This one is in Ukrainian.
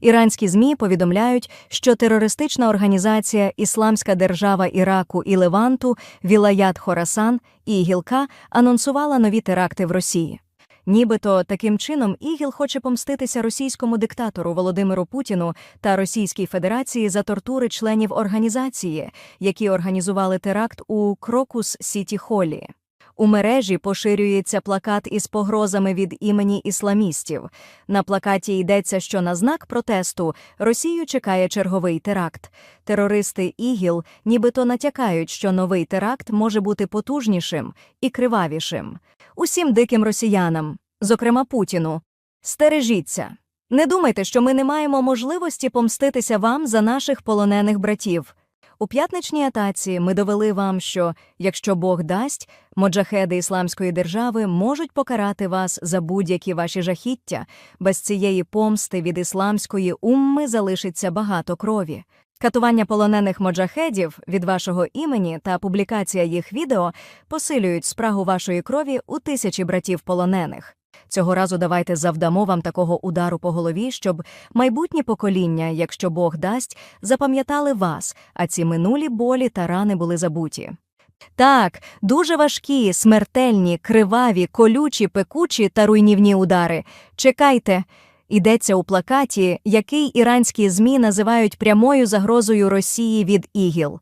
Іранські ЗМІ повідомляють, що терористична організація Ісламська держава Іраку і Леванту Вілаят Хорасан і Ігілка анонсувала нові теракти в Росії. Нібито таким чином Ігіл хоче помститися російському диктатору Володимиру Путіну та Російській Федерації за тортури членів організації, які організували теракт у Крокус Сіті Холлі. У мережі поширюється плакат із погрозами від імені ісламістів. На плакаті йдеться, що на знак протесту Росію чекає черговий теракт. Терористи ІГІЛ нібито натякають, що новий теракт може бути потужнішим і кривавішим. Усім диким росіянам, зокрема Путіну, стережіться. Не думайте, що ми не маємо можливості помститися вам за наших полонених братів. У п'ятничній атаці ми довели вам, що, якщо Бог дасть, моджахеди Ісламської держави можуть покарати вас за будь-які ваші жахіття. Без цієї помсти від ісламської умми залишиться багато крові. Катування полонених моджахедів від вашого імені та публікація їх відео посилюють спрагу вашої крові у тисячі братів полонених. Цього разу давайте завдамо вам такого удару по голові, щоб майбутні покоління, якщо Бог дасть, запам'ятали вас, а ці минулі болі та рани були забуті. Так, дуже важкі, смертельні, криваві, колючі, пекучі та руйнівні удари. Чекайте. Йдеться у плакаті, який іранські ЗМІ називають прямою загрозою Росії від ІГІЛ.